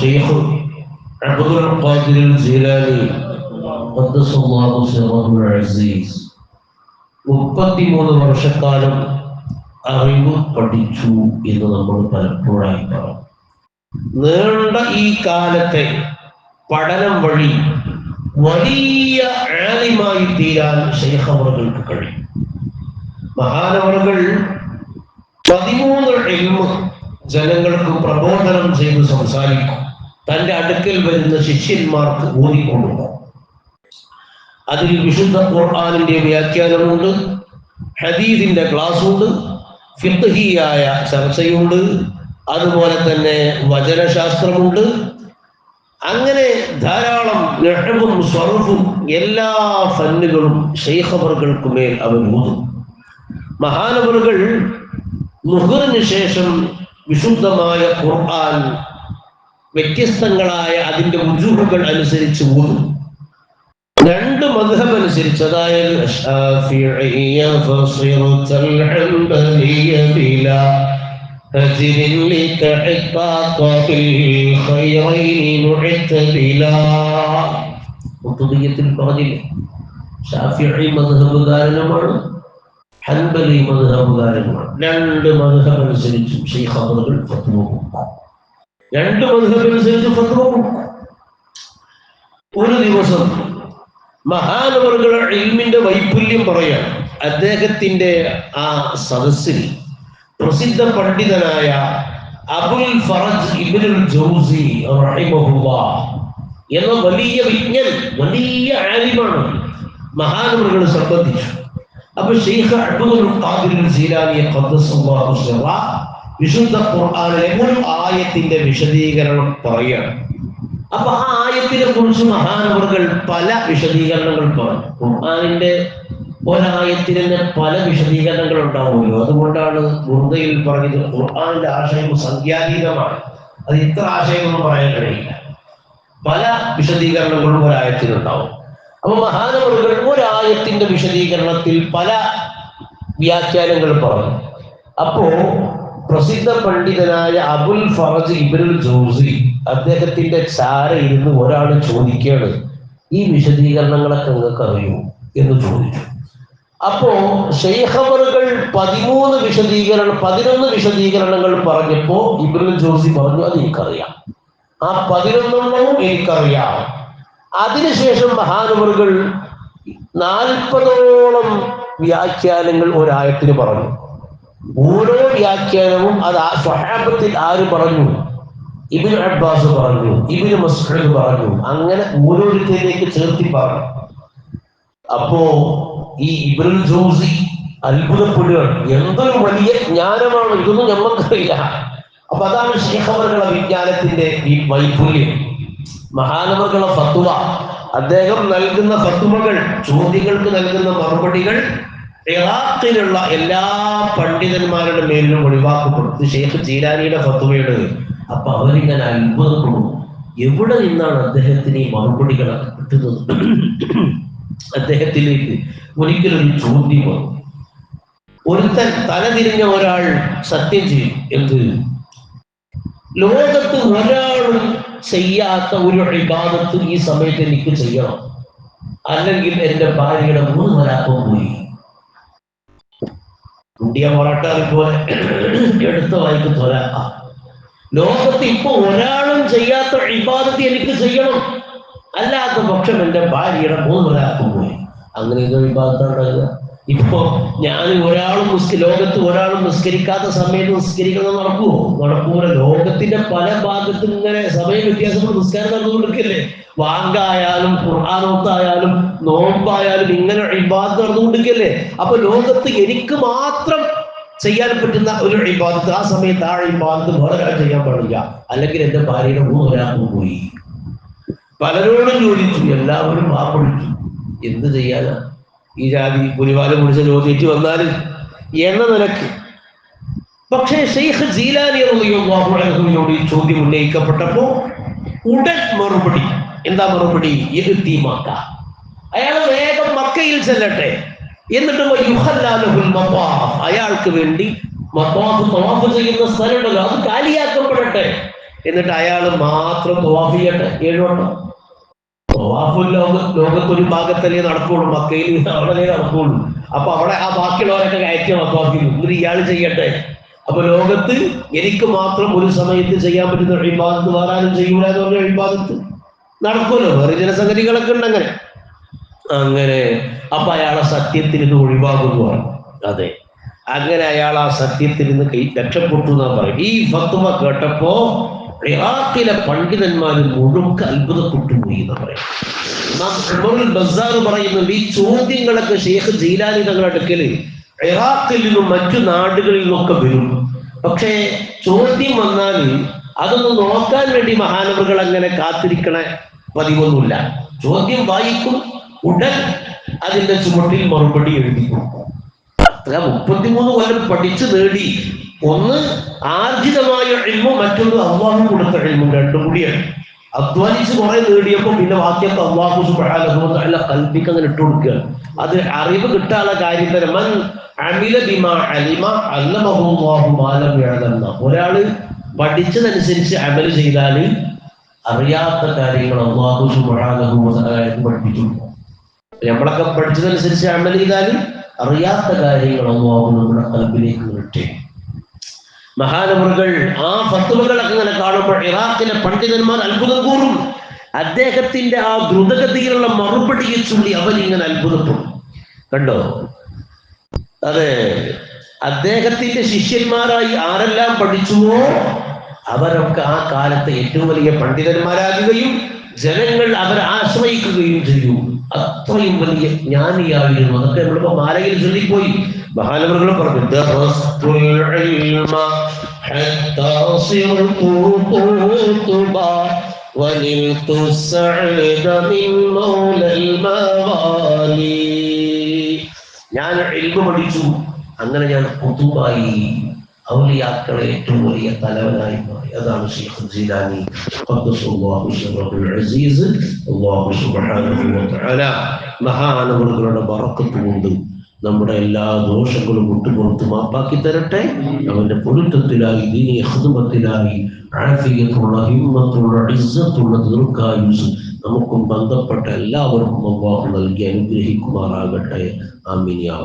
ഷെയ്ഖ് അബ്ദുൽ ഖാദിർ ജീലാനി ഖദ്ദസല്ലാഹു സിറഹുൽ അസീസ്. മുപ്പത്തിമൂന്ന് വർഷക്കാലം അറിവ് പഠിച്ചു എന്ന് നമ്മൾ പലപ്പോഴായി പറഞ്ഞു നീണ്ട ഈ കാലത്തെ പഠനം വഴി വലിയ ആലിമായി തീരാൻ ഷെയ്ഖ് അവറുകൾക്ക് കഴിയും. മഹാനവറുകൾ പതിമൂന്ന് എൽമ് ജനങ്ങൾക്ക് പ്രബോധനം ചെയ്ത് സംസാരിക്കും. തന്റെ അടുക്കൽ വരുന്ന ശിഷ്യന്മാർക്ക് ഊതിക്കൊണ്ടുപോകും അതിൽ വിശുദ്ധ ഖുർആാനിന്റെ വ്യാഖ്യാനമുണ്ട് ഹദീദിന്റെ ക്ലാസ്സുണ്ട് ഫിഖ്ഹിയായ ചർച്ചയുണ്ട് അതുപോലെ തന്നെ വചനശാസ്ത്രമുണ്ട്. അങ്ങനെ ധാരാളം ലഹവും സ്വർഫും എല്ലാ ഫന്നുകളും ഷെയ്ഖബറുകൾക്ക് മേൽ അവൻ ഊതും മഹാനവറുകൾ മുഹറിന് ശേഷം വിശുദ്ധമായ ഖുർആൻ വ്യത്യസ്തങ്ങളായ അതിന്റെ ഉജുഹുകൾ അനുസരിച്ച് ഓതും രണ്ട് മധുഹം അനുസരിച്ച് അതായത് പറഞ്ഞില്ലേ ഹൻബലി മധുഹബുകാരനുമാണ് രണ്ട് മധുഹം അനുസരിച്ചും ഷെയ്ഖ് അവർ രണ്ട് മദ്ഹബ് അനുസരിച്ച് ഫത്വ ഒരു ദിവസം മഹാനവറുകളുടെ ഇൽമിന്റെ വൈപുല്യം പറയാൻ അദ്ദേഹത്തിന്റെ ആ സദസ്സിൽ പ്രസിദ്ധ പണ്ഡിതനായ അബുൽ ഫറജ് ഇബിനുൽ ജൗസി എന്ന വലിയ വിജ്ഞൻ വലിയ ആലിമാണ് മഹാനവറുകൾ സംബന്ധിച്ചു. അപ്പൊ ഷെയ്ഖ് അബ്ദുൽ ഖാദിർ ജീലാനിയെ വിശുദ്ധ ഖുർആനിലെ ഒരു ആയത്തിന്റെ വിശദീകരണം പറയുകയാണ് അപ്പൊ ആ ആയത്തിനെ കുറിച്ച് മഹാനവറുകൾ പല വിശദീകരണങ്ങൾ പറഞ്ഞു. ഖുർആാനിന്റെ ഒരായത്തിന് തന്നെ പല വിശദീകരണങ്ങൾ ഉണ്ടാവുമല്ലോ. അതുകൊണ്ടാണ് ബുർദയിൽ പറഞ്ഞത് ഖുർആാനിന്റെ ആശയം സംഖ്യാതീതമാണ്. അത് ഇത്ര ആശയമൊന്നും പറയാൻ കഴിയില്ല. പല വിശദീകരണങ്ങളും ഒരായത്തിനുണ്ടാവും അപ്പൊ മഹാനവറുകൾ ഒരായത്തിന്റെ വിശദീകരണത്തിൽ പല വ്യാഖ്യാനങ്ങൾ പറഞ്ഞു. അപ്പോ പ്രസിദ്ധ പണ്ഡിതനായ അബുൽ ഫറജ് ഇബനുൽ ജോസി അദ്ദേഹത്തിന്റെ ചാര ഇരുന്ന് ഒരാൾ ചോദിക്കുകയാണ് ഈ വിശദീകരണങ്ങളൊക്കെ നിങ്ങൾക്ക് അറിയൂ എന്ന് ചോദിച്ചു. അപ്പോ ഷെയ്ഖവറുകൾ പതിമൂന്ന് വിശദീകരണം പതിനൊന്ന് വിശദീകരണങ്ങൾ പറഞ്ഞപ്പോ ഇബ്രുൽ ജോസി പറഞ്ഞു അത് എനിക്കറിയാം. ആ പതിനൊന്നെണ്ണവും എനിക്കറിയാം. അതിനുശേഷം മഹാനുവറുകൾ നാൽപ്പതോളം വ്യാഖ്യാനങ്ങൾ ഒരായത്തിന് പറഞ്ഞു. ഓരോ വ്യാഖ്യാനവും അത് സ്വഹാബത്തിൽ ആര് പറഞ്ഞു? ഇബിന് അബ്ബാസ് പറഞ്ഞു ഇബിന് മസ്ഹദ് പറഞ്ഞു. അങ്ങനെ ഓരോരുത്തരിലേക്ക് ചേർത്തി പറഞ്ഞു. അപ്പോ ഈ ഇബ്രുൽ ജോസി അത്ഭുതപ്പെടുകയാണ്. എന്തൊരു വലിയ ജ്ഞാനമാണ് ഇതൊന്നും ഞമ്മക്കറിയില്ല. അപ്പൊ അതാണ് ശേഖവറുകളുടെ വിജ്ഞാനത്തിന്റെ ഈ വൈപുല്യം. മഹാനവറുകളുടെ ഫത്വ. അദ്ദേഹം നൽകുന്ന ഫത്വകൾ ചോദ്യങ്ങൾക്ക് നൽകുന്ന മറുപടികൾ ഇറാഖിലുള്ള എല്ലാ പണ്ഡിതന്മാരുടെ മേലിലും ഒഴിവാക്കപ്പെടും. ഷെയ്ഖ് ജീലാനിയുടെ ഫത്തുവയുടെ അപ്പൊ അവരിങ്ങനെ അത്ഭുതപ്പെടും എവിടെ നിന്നാണ് അദ്ദേഹത്തിന് ഈ മറുപടികളൊക്കെ കിട്ടുന്നത്? അദ്ദേഹത്തിലേക്ക് ഒരിക്കലൊരു ചോദ്യം വന്നു. ഒരുത്തൻ തലതിരിഞ്ഞ ഒരാൾ സത്യം ചെയ്യും. എന്ത്? ലോകത്ത് ഒരാളും ചെയ്യാത്ത ഒരു ഇബാദത്ത് ഈ സമയത്ത് എനിക്ക് ചെയ്യണം. അല്ലെങ്കിൽ എന്റെ ഭാര്യയുടെ മൂന്ന് വരാപ്പം പോയി. കുട്ടിയ പൊറോട്ടാറി പോലെ എടുത്ത വായിക്ക് തൊര ലോകത്ത് ഇപ്പൊ ഒരാളും ചെയ്യാത്ത ഇബാദത്ത് എനിക്ക് ചെയ്യണം. അല്ലാത്ത പക്ഷം എന്റെ ഭാര്യയുടെ മൂന്ന് ഒരാൾക്കും പോയി അങ്ങനെ ഇത് ഇബാദത്താണ് ഇപ്പോ ഞാൻ ഒരാളും ലോകത്ത് ഒരാളും നിസ്കരിക്കാത്ത സമയത്ത് നിസ്കരിക്കണം നടക്കുമോ നടക്കൂല ലോകത്തിന്റെ പല ഭാഗത്തും ഇങ്ങനെ സമയ വ്യത്യാസപ്പെട്ട് നിസ്കാരം നടന്നുകൊണ്ടിരിക്കല്ലേ വാങ്കായാലും ഖുർആാനോത്തായാലും നോമ്പായാലും ഇങ്ങനെ ഇബാദ് നടന്നുകൊണ്ടിരിക്കല്ലേ അപ്പൊ ലോകത്ത് എനിക്ക് മാത്രം ചെയ്യാൻ പറ്റുന്ന ഒരു ഇബാദത്ത് ആ സമയത്ത് ആ ഇബാദത്ത് വേറെ ചെയ്യാൻ പാടില്ല. അല്ലെങ്കിൽ എന്റെ ഭാര്യയുടെ മൂന്ന് ഒരാൾക്ക് പോയി. പലരോടും ചോദിച്ചു എല്ലാവരും ആ എന്ത് ചെയ്യാനാ? ഈ ജാതി പുലിവാലം പിടിച്ച ചോദിച്ചു വന്നാൽ എന്ന നിലയ്ക്ക്. പക്ഷേ ഷെയ്ഖ് ജീലാനി റളിയല്ലാഹുവിനോട് ഈ ചോദ്യം ഉന്നയിക്കപ്പെട്ടപ്പോ ഉടൻ മറുപടി. എന്താ മറുപടി? ഇരുത്തിമാക്ക അയാൾ വേഗം മക്കയിൽ ചെല്ലട്ടെ. എന്നിട്ട് അയാൾക്ക് വേണ്ടി മത്താഫ് തവാഫ് ചെയ്യുന്ന സ്ഥലമുണ്ടല്ലോ അത് കാലിയാക്കപ്പെടട്ടെ. എന്നിട്ട് അയാൾ മാത്രം തവാഫ് ചെയ്യട്ടെ. തവാഫുൽ ലോക ലോകത്തൊരു ഭാഗത്തല്ലേ നടക്കുള്ളൂ മക്കയിൽ അവിടെ നടക്കുള്ളൂ. അപ്പൊ അവിടെ ആ ബാക്കിയുള്ളവരൊക്കെ കയറ്റി മക്കാക്കുന്നു എന്നിട്ട് ഇയാൾ ചെയ്യട്ടെ. അപ്പൊ ലോകത്ത് എനിക്ക് മാത്രം ഒരു സമയത്ത് ചെയ്യാൻ പറ്റുന്ന ഇബാദത്ത് വേറെ ആരും ചെയ്യൂല എന്ന് പറഞ്ഞ ഇബാദത്ത് നടക്കുമല്ലോ. വേറെ ജനസംഗതികളൊക്കെ സംഗതികളൊക്കെ ഉണ്ട് അങ്ങനെ. അങ്ങനെ അപ്പൊ അയാളെ സത്യത്തിൽ നിന്ന് ഒഴിവാകുന്നു അതെ. അങ്ങനെ അയാൾ ആ സത്യത്തിൽ നിന്ന് രക്ഷപ്പെട്ടു എന്നാ പറയും. ഈ ഫത്വ കേട്ടപ്പോ ഇറാഖിലെ പണ്ഡിതന്മാർ മുഴുക്ക അത്ഭുതപ്പെട്ടുപോയി എന്ന് പറയും. നാം ബസാർ പറയുന്നു ഈ ചോദ്യങ്ങളൊക്കെ ഷെയ്ഖ് ജീലാനി തങ്ങളുടെ അടുക്കൽ ഇറാഖിൽ നിന്നും മറ്റു നാടുകളിൽ നിന്നൊക്കെ വരും. പക്ഷേ ചോദ്യം വന്നാൽ അതൊന്ന് നോക്കാൻ വേണ്ടി മഹാനവറുകൾ അങ്ങനെ കാത്തിരിക്കണ പതിവൊന്നുമില്ല. ചോദ്യം വായിക്കും ഉടൻ അതിന്റെ ചുമട്ടിൽ മറുപടി എഴുതി കൊടുക്കും. അത്ര മുപ്പത്തിമൂന്ന് കൊല്ലം പഠിച്ചു നേടി. ഒന്ന് ആർജിതമായ എഴുമോ മറ്റൊന്ന് അള്ളാഹു കൊടുത്ത എഴുമും രണ്ടും കൂടിയാണ്. അധ്വാനിച്ച് കുറെ നേടിയപ്പോൾ പിന്നെ വാക്യത്തെ അള്ളാഹു സുബാല കൽപ്പിക്ക് അങ്ങനെ ഇട്ടു കൊടുക്കുകയാണ്. അത് അറിവ് കിട്ടാനുള്ള കാര്യം തന്നെ മൻ അമില ബിമ അലിമ അല്ലമഹു അല്ലാഹു മാ ലം യഅലം. ഒരാൾ പഠിച്ചതനുസരിച്ച് അമൽ ചെയ്താൽ അറിയാത്ത കാര്യങ്ങൾ അള്ളാഹു തആല പഠിപ്പിച്ചു നമ്മളൊക്കെ പഠിച്ചതനുസരിച്ച് അമൽ ചെയ്താൽ അറിയാത്ത കാര്യങ്ങൾ അള്ളാഹു നമ്മുടെ കൽബിലേക്ക് വിട്ടെ മഹാനവറുകൾ ആ ഫത്തുവകളൊക്കെ ഇങ്ങനെ കാണുമ്പോൾ ഇറാഖിലെ പണ്ഡിതന്മാർ അത്ഭുതം കൂറും അദ്ദേഹത്തിന്റെ ആ ദ്രുതഗതിയിലുള്ള മറുപടിയെ ചൊല്ലി അവരിങ്ങനെ അത്ഭുതപ്പെടും. കണ്ടോ? അതെ അദ്ദേഹത്തിന്റെ ശിഷ്യന്മാരായി ആരെല്ലാം പഠിച്ചുവോ അവരൊക്കെ ആ കാലത്തെ ഏറ്റവും വലിയ പണ്ഡിതന്മാരാകുകയും ജനങ്ങൾ അവരെ ആശ്രയിക്കുകയും ചെയ്യും അത്രയും വലിയ ജ്ഞാനിയായിരുന്നു. അതൊക്കെ നമ്മളിപ്പോ മാലയിൽ ചൊല്ലിപ്പോയി മഹാനവറുകൾ പറഞ്ഞു "ദറസ്തുൽ ഇൽമ ഹത്താ സിർതു ഖുതുബാ വനിൽതു സഅദ മിൻ മൗലൽ മവാലി. ഞാൻ ഇൽമ പഠിച്ചു. അങ്ങനെ ഞാൻ കുത്തുബായി. ഔലിയാക്കളെ ഏറ്റവും വലിയ തലവനായി മാറി അതാണ് ഷെയ്ഖ് ജീലാനി? അസീസ്. മഹാനവറുകളുടെ വറക്കത്തുകൊണ്ട് നമ്മുടെ എല്ലാ ദോഷങ്ങളും വിട്ടുപുറത്ത് മാപ്പാക്കി തരട്ടെ. അവന്റെ പൊരുത്തത്തിലായി ദീനി ഖിദ്മത്തിലായി ആഫിയത്തുള്ള ഹിമ്മത്തുള്ള ഇസ്സത്തുള്ള ദീർഘായുസ് നമുക്കും ബന്ധപ്പെട്ട എല്ലാവർക്കും അള്ളാഹു നൽകി അനുഗ്രഹിക്കുമാറാകട്ടെ. ആമീൻ യാ